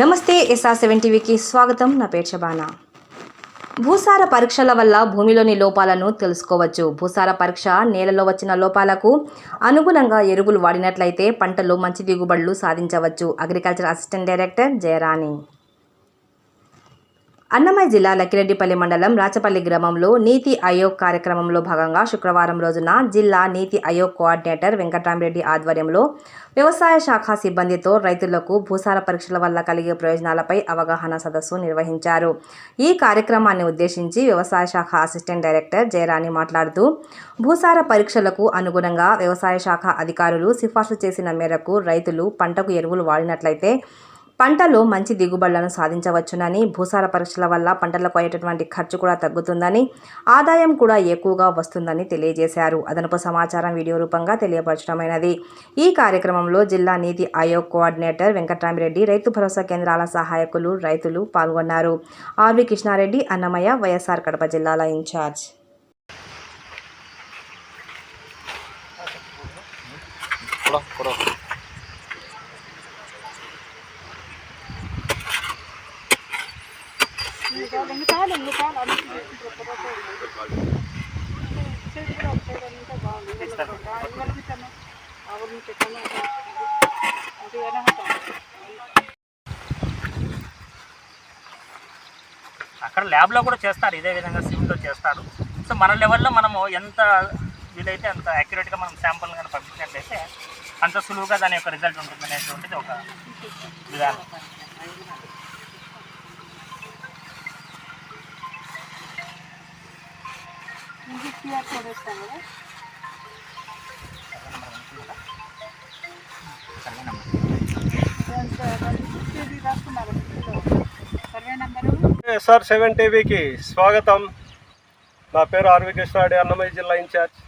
నమస్తే SR seven టీవీకి స్వాగతం. నా పేరు షబానా భూసార పరీక్షల వల్ల భూమిలోని లోపాలను తెలుసుకోవచ్చు. భూసార పరీక్ష నేలలో వచ్చిన లోపాలకు అనుగుణంగా ఎరువులు వాడినట్లయితే పంటలు మంచి దిగుబడులు సాధించవచ్చు. Agriculture assistant director Jayarani. Annamayya జిల్లా లక్కిరెడ్డిపల్లి మండలం రాచపల్లి గ్రామంలో నీతి ఆయోగ్ కార్యక్రమంలో భాగంగా శుక్రవారం రోజున జిల్లా నీతి ఆయోగ్ కోఆర్డినేటర్ వెంకటరామరెడ్డి ఆధ్వర్యంలో వ్యవసాయ శాఖ సిబ్బందితో రైతులకు భూసార పరీక్షల వల్ల కలిగే ప్రయోజనాలపై అవగాహన సదస్సు నిర్వహించారు. ఈ కార్యక్రమాన్ని ఉద్దేశించి వ్యవసాయ శాఖ అసిస్టెంట్ డైరెక్టర్ జయరాణి మాట్లాడుతూ భూసార పరీక్షలకు అనుగుణంగా వ్యవసాయ శాఖ అధికారులు సిఫార్సు చేసిన మేరకు రైతులు పంటకు ఎరువులు వాడినట్లయితే పంటలు మంచి దిగుబడులను సాధించవచ్చునని భూసార పరీక్షల వల్ల పంటలకు అయ్యేటటువంటి ఖర్చు కూడా తగ్గుతుందని ఆదాయం కూడా ఎక్కువగా వస్తుందని తెలియజేశారు. అదనపు సమాచారం వీడియో రూపంగా తెలియపరచడమైనది. ఈ కార్యక్రమంలో జిల్లా నీతి ఆయోగ్ కోఆర్డినేటర్ వెంకటరామిరెడ్డి రైతు భరోసా కేంద్రాల సహాయకులు రైతులు పాల్గొన్నారు. ఆర్వి కృష్ణారెడ్డి అన్నమయ్య వైఎస్ఆర్ కడప జిల్లాల ఇన్ఛార్జ్. అక్కడ ల్యాబ్లో కూడా చేస్తారు ఇదే విధంగా సిమ్లో చేస్తారు. సో మన లెవెల్లో మనము ఎంత వీలైతే అంత యాక్యురేట్గా మనం శాంపుల్ కానీ పంపించినట్లయితే అంత సులువుగా దాని యొక్క రిజల్ట్ ఉంటుంది అనేటువంటిది ఒక విధానం. ఎస్ఆర్ సెవెన్ టీవీకి స్వాగతం. నా పేరు ఆర్వి కృష్ణాడి అన్నమయ్య జిల్లా ఇన్ఛార్జ్.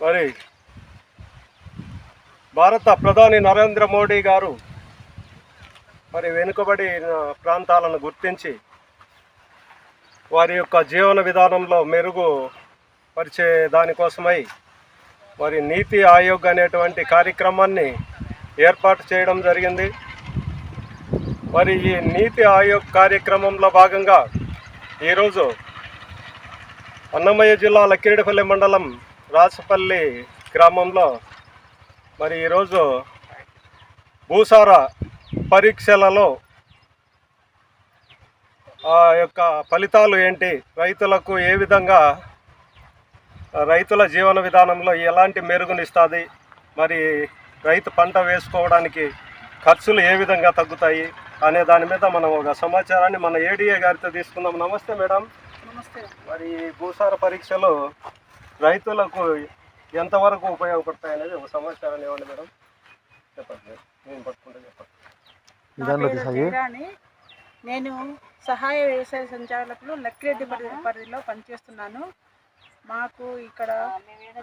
మరి భారత ప్రధాని నరేంద్ర మోడీ గారు మరి వెనుకబడిన ప్రాంతాలను గుర్తించి వారి యొక్క జీవన విధానంలో మెరుగు పరిచే దానికోసమై మరి నీతి ఆయోగ్ అనేటువంటి కార్యక్రమాన్ని ఏర్పాటు చేయడం జరిగింది. మరి ఈ నీతి ఆయోగ్ కార్యక్రమంలో భాగంగా ఈరోజు అన్నమయ్య జిల్లా లక్కిరెడ్డిపల్లి మండలం రాసపల్లి గ్రామంలో మరి ఈరోజు భూసార పరీక్షలలో యొక్క ఫలితాలు ఏంటి? రైతులకు ఏ విధంగా రైతుల జీవన విధానంలో ఎలాంటి మెరుగునిస్తుంది? మరి రైతు పంట వేసుకోవడానికి ఖర్చులు ఏ విధంగా తగ్గుతాయి? అనే దాని మీద మనం ఒక సమాచారాన్ని మన ఏడీఏ గారితో తీసుకుందాం. నమస్తే మేడం. నమస్తే. మరి భూసార పరీక్షలు రైతులకు ఎంతవరకు ఉపయోగపడతాయి అనేది ఒక సమాచారాన్ని ఇవ్వండి మేడం. చెప్పండి. నేను పట్టుకుంటే చెప్పండి. నేను సహాయ వ్యవసాయ సంచాలకులు లక్కిరెడ్డి పరి- పరిధిలో పనిచేస్తున్నాను. మాకు ఇక్కడ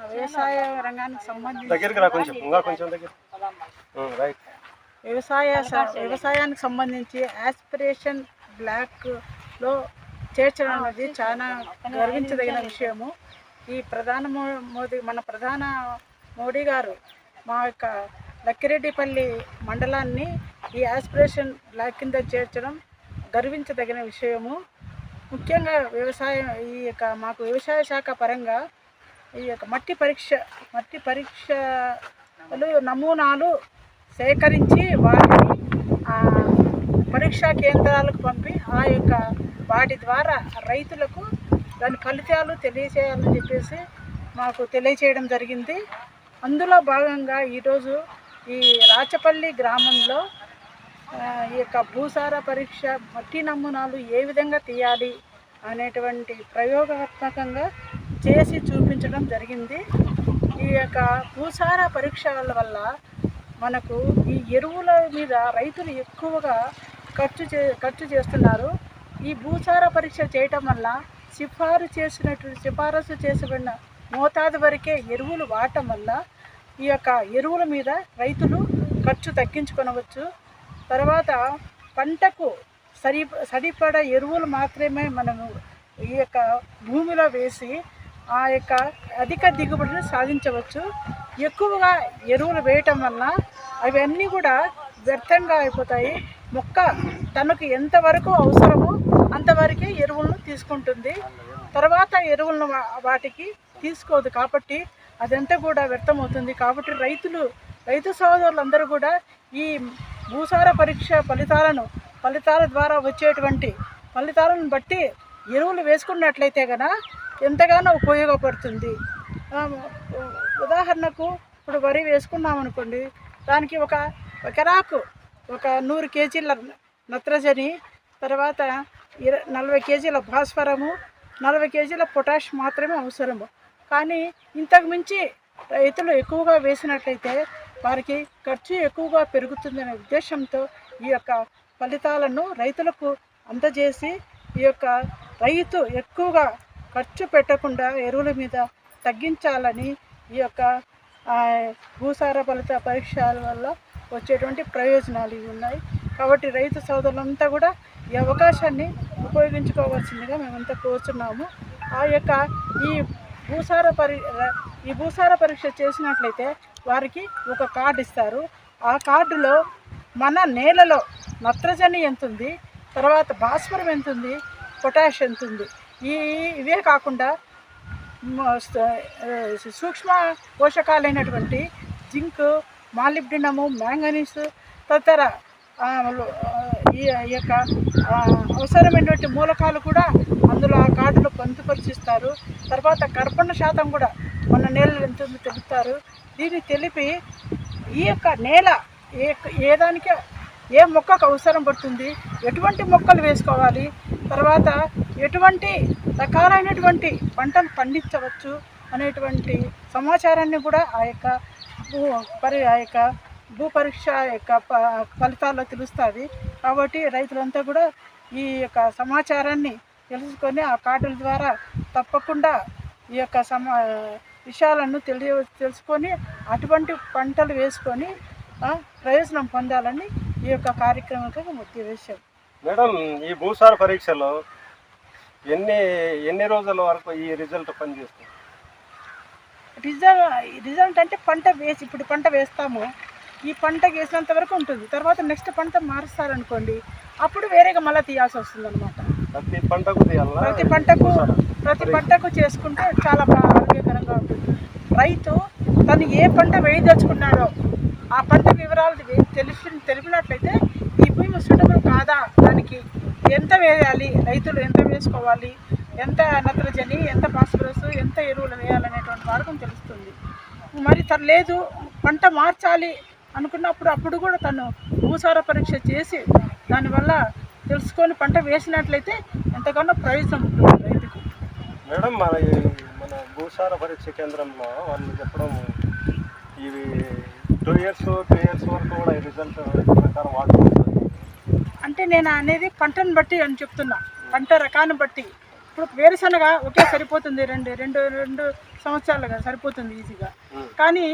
వ్యవసాయ రంగానికి దగ్గరికి రా కొంచెం. సంబంధించి ఇంకా కొంచెం దగ్గర ఉం, రైట్ వ్యవసాయ స- వ్యవసాయానికి సంబంధించి ఆస్పిరేషన్ బ్లాక్లో చేర్చడం అనేది చాలా గర్వించదగిన విషయము. ఈ ప్రధాన మో- మోదీ మన ప్రధాన మోడీ గారు మా యొక్క లక్కిరెడ్డిపల్లి మండలాన్ని ఈ ఆస్పిరేషన్ బ్లాక్ కింద చేర్చడం గర్వించదగిన విషయము. ముఖ్యంగా వ్యవసాయం ఈ యొక్క మాకు వ్యవసాయ శాఖ పరంగా ఈ యొక్క మట్టి పరీక్ష మట్టి పరీక్షలు నమూనాలు సేకరించి వాటిని పరీక్షా కేంద్రాలకు పంపి ఆ యొక్క వాటి ద్వారా రైతులకు దాని ఫలితాలు తెలియచేయాలని చెప్పేసి మాకు తెలియచేయడం జరిగింది. అందులో భాగంగా ఈరోజు ఈ రాచపల్లి గ్రామంలో ఈ యొక్క భూసార పరీక్ష మట్టి నమూనాలు ఏ విధంగా తీయాలి అనేటువంటి ప్రయోగాత్మకంగా చేసి చూపించడం జరిగింది. ఈ యొక్క భూసార పరీక్షల వల్ల మనకు ఈ ఎరువుల మీద రైతులు ఎక్కువగా ఖర్చు చే ఖర్చు చేస్తున్నారు. ఈ భూసార పరీక్ష చేయటం వల్ల సిఫారు చేసినట్టు సిఫారసు చేసిన మోతాదు వరకే ఎరువులు వాడటం వల్ల ఈ యొక్క ఎరువుల మీద రైతులు ఖర్చు తగ్గించుకొనవచ్చు. తర్వాత పంటకు సరి సరిపడ ఎరువులు మాత్రమే మనము ఈ యొక్క భూమిలో వేసి ఆ యొక్క అధిక దిగుబడిని సాధించవచ్చు. ఎక్కువగా ఎరువులు వేయటం వల్ల అవన్నీ కూడా వ్యర్థంగా అయిపోతాయి. మొక్క తనకు ఎంతవరకు అవసరమో అంతవరకే ఎరువులను తీసుకుంటుంది. తర్వాత ఎరువులను వాటికి తీసుకోదు కాబట్టి అదంతా కూడా వ్యర్థమవుతుంది. కాబట్టి రైతులు రైతు సోదరులందరూ కూడా ఈ భూసార పరీక్ష ఫలితాలను ఫలితాల ద్వారా వచ్చేటువంటి ఫలితాలను బట్టి ఎరువులు వేసుకున్నట్లయితే కనుక ఎంతగానో ఉపయోగపడుతుంది. ఉదాహరణకు ఇప్పుడు వరి వేసుకున్నాం అనుకోండి దానికి ఒక ఎకరాకు ఒక నూరు కేజీల నత్రజని తర్వాత ఇర నలభై కేజీల భాస్వరము నలభై కేజీల పొటాష్ మాత్రమే అవసరము. కానీ ఇంతకు మించి రైతులు ఎక్కువగా వేసినట్లయితే వారికి ఖర్చు ఎక్కువగా పెరుగుతుందనే ఉద్దేశంతో ఈ యొక్క ఫలితాలను రైతులకు అందజేసి ఈ యొక్క రైతు ఎక్కువగా ఖర్చు పెట్టకుండా ఎరువుల మీద తగ్గించాలని ఈ యొక్క భూసార ఫలిత పరీక్షల వల్ల వచ్చేటువంటి ప్రయోజనాలు ఇవి ఉన్నాయి. కాబట్టి రైతు సోదరులంతా కూడా ఈ అవకాశాన్ని ఉపయోగించుకోవాల్సిందిగా మేమంతా కోరుతున్నాము ఆ యొక్క ఈ భూసార పరి ఈ భూసార పరీక్ష చేసినట్లయితే వారికి ఒక కార్డు ఇస్తారు. ఆ కార్డులో మన నేలలో నత్రజని ఎంత ఉంది తర్వాత భాస్వరం ఎంత ఉంది పొటాష్ ఎంత ఉంది ఈ ఇవే కాకుండా సూక్ష్మ పోషకాలైనటువంటి జింక్ మాలిబ్డినము మ్యాంగనీస్ తదితర ఈ ఈ యొక్క అవసరమైనటువంటి మూలకాలు కూడా అందులో ఆ కార్డులో పొందుపరిచిస్తారు. తర్వాత కర్పణ శాతం కూడా మన నేలలు ఎంత ఉందో తెలుపుతారు దీన్ని తెలిపి ఈ యొక్క నేల ఏ ఏ దానికి ఏ మొక్కకు అవసరం పడుతుంది ఎటువంటి మొక్కలు వేసుకోవాలి తర్వాత ఎటువంటి రకాలైనటువంటి పంటలు పండించవచ్చు అనేటువంటి సమాచారాన్ని కూడా ఆ యొక్క భూ పరి ఆ యొక్క భూ పరీక్ష యొక్క ఫలితాల్లో తెలుస్తుంది కాబట్టి రైతులంతా కూడా ఈ యొక్క సమాచారాన్ని తెలుసుకొని ఆ కార్డుల ద్వారా తప్పకుండా ఈ యొక్క సమా విషయాలను తెలియ తెలుసుకొని అటువంటి పంటలు వేసుకొని ప్రయోజనం పొందాలని ఈ యొక్క ముఖ్య విషయం మేడం ఈ భూసార పరీక్షలో ఎన్ని ఎన్ని రోజుల వరకు ఈ రిజల్ట్ పనిచేస్తుంది? రిజల్ట్ రిజల్ట్ అంటే పంట వేసి ఇప్పుడు పంట వేస్తాము. ఈ పంట వేసినంత వరకు ఉంటుంది. తర్వాత నెక్స్ట్ పంట మారుస్తారనుకోండి అప్పుడు వేరేగా మళ్ళీ తీయాల్సి వస్తుంది అనమాట ప్రతి పంటకు ప్రతి పంటకు? ప్రతి పంటకు చేసుకుంటే చాలా రైతు తను ఏ పంట వేయదలుచుకున్నాడో ఆ పంట వివరాలు వే- తెలిసి తెలిపినట్లయితే ఈ భూమి సూటబుల్ కాదా? దానికి ఎంత వేయాలి? రైతులు ఎంత వేసుకోవాలి? ఎంత నత్రజని ఎంత ఫాస్ఫరస్ ఎంత ఎరువులు వేయాలనేటువంటి మార్గం తెలుస్తుంది. మరి తను లేదు పంట మార్చాలి అనుకున్నప్పుడు అప్పుడు కూడా తను భూసార పరీక్ష చేసి దానివల్ల తెలుసుకొని పంట వేసినట్లయితే ఎంతగానో ప్రయోజనం ఉంటుంది రైతుకు. మేడం మన భూసార పరీక్ష కేంద్రంలో వాళ్ళు చెప్పడం ఇవి టూ ఇయర్స్ త్రీ ఇయర్స్ వరకు కూడా ఈ రిజల్ట్ ప్రకారం వాడుకోవచ్చు అంటే నేను అనేది పంటను బట్టి అని చెప్తున్నా. పంట రకాన్ని బట్టి. ఇప్పుడు వేరుశనగ ఒకే సరిపోతుంది. రెండు రెండు రెండు సంవత్సరాలుగా సరిపోతుంది ఈజీగా. కానీ